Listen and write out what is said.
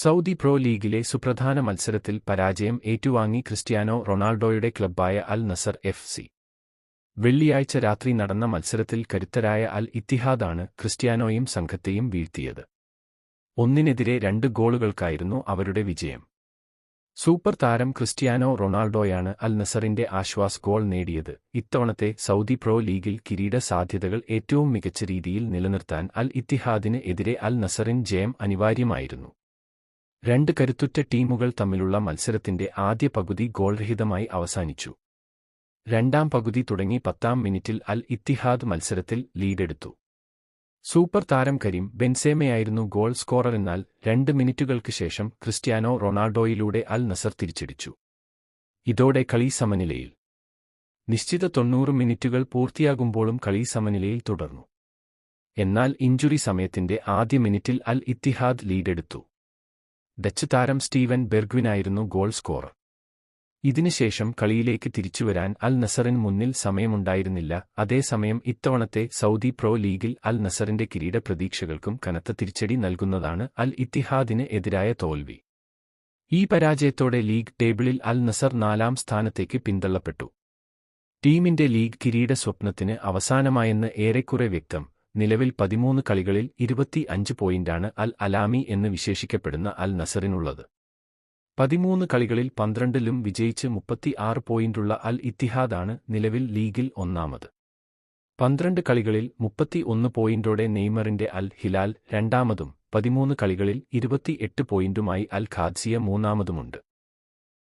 Saudi pro ലീഗിലെ സുപ്രധാന മത്സരത്തിൽ പരാജയം ഏറ്റുവാങ്ങി ക്രിസ്ത്യാനോ റൊണാൾഡോയുടെ ക്ലബ്ബായ അൽ നസർ എഫ് സി. വെള്ളിയാഴ്ച രാത്രി നടന്ന മത്സരത്തിൽ കരുത്തരായ അൽ ഇത്തിഹാദാണ് ക്രിസ്ത്യാനോയും സംഘത്തെയും വീഴ്ത്തിയത്. ഒന്നിനെതിരെ രണ്ട് ഗോളുകൾക്കായിരുന്നു അവരുടെ വിജയം. സൂപ്പർ താരം ക്രിസ്ത്യാനോ റൊണാൾഡോയാണ് അൽ നസറിന്റെ ആശ്വാസ് ഗോൾ നേടിയത്. ഇത്തവണത്തെ സൗദി പ്രോ ലീഗിൽ കിരീട സാധ്യതകൾ ഏറ്റവും മികച്ച രീതിയിൽ നിലനിർത്താൻ അൽ ഇത്തിഹാദിന് എതിരെ അൽ നസറിൻ ജയം അനിവാര്യമായിരുന്നു. രണ്ട് കരുത്തുറ്റ ടീമുകൾ തമ്മിലുള്ള മത്സരത്തിന്റെ ആദ്യ പകുതി ഗോൾരഹിതമായി അവസാനിച്ചു. രണ്ടാം പകുതി തുടങ്ങി പത്താം മിനിറ്റിൽ അൽ ഇത്തിഹാദ് മത്സരത്തിൽ ലീഡെടുത്തു. സൂപ്പർ താരം കരീം ബെൻസേമയായിരുന്നു ഗോൾ സ്കോറർ എന്നാൽ രണ്ട് മിനിറ്റുകൾക്ക് ശേഷം ക്രിസ്ത്യാനോ റൊണാൾഡോയിലൂടെ അൽ നസർ തിരിച്ചടിച്ചു. ഇതോടെ കളി സമനിലയിൽ. നിശ്ചിത തൊണ്ണൂറ് മിനിറ്റുകൾ പൂർത്തിയാകുമ്പോഴും കളി സമനിലയിൽ തുടർന്നു. എന്നാൽ ഇഞ്ചുറി സമയത്തിന്റെ ആദ്യ മിനിറ്റിൽ അൽ ഇത്തിഹാദ് ലീഡെടുത്തു. ഡച്ച് താരം സ്റ്റീവൻ ബെർഗ്വിനായിരുന്നു ഗോൾ സ്കോറർ ഇതിനുശേഷം കളിയിലേക്ക് തിരിച്ചുവരാൻ അൽ നസറിന് മുന്നിൽ സമയമുണ്ടായിരുന്നില്ല. അതേസമയം ഇത്തവണത്തെ സൗദി പ്രോ ലീഗിൽ അൽ നസറിന്റെ കിരീട പ്രതീക്ഷകൾക്കും കനത്ത തിരിച്ചടി നൽകുന്നതാണ് അൽ ഇത്തിഹാദിന് എതിരായ തോൽവി. ഈ പരാജയത്തോടെ ലീഗ് ടേബിളിൽ അൽ നസർ നാലാം സ്ഥാനത്തേക്ക് പിന്തള്ളപ്പെട്ടു. ടീമിന്റെ ലീഗ് കിരീട സ്വപ്നത്തിന് അവസാനമായെന്ന് ഏറെക്കുറെ വ്യക്തം. നിലവിൽ പതിമൂന്ന് കളികളിൽ ഇരുപത്തി അഞ്ച് പോയിന്റാണ് അൽ അലാമി എന്ന് വിശേഷിക്കപ്പെടുന്ന അൽ നസറിനുള്ളത്. പതിമൂന്ന് കളികളിൽ പന്ത്രണ്ടിലും വിജയിച്ച് മുപ്പത്തി ആറ് പോയിന്റുള്ള അൽ ഇത്തിഹാദാണ് നിലവിൽ ലീഗിൽ ഒന്നാമത്. പന്ത്രണ്ട് കളികളിൽ മുപ്പത്തി ഒന്ന് പോയിന്റോടെ നെയ്മറിന്റെ അൽ ഹിലാൽ രണ്ടാമതും പതിമൂന്ന് കളികളിൽ ഇരുപത്തിയെട്ട് പോയിന്റുമായി അൽ ഖാദ്സിയ മൂന്നാമതുമുണ്ട്.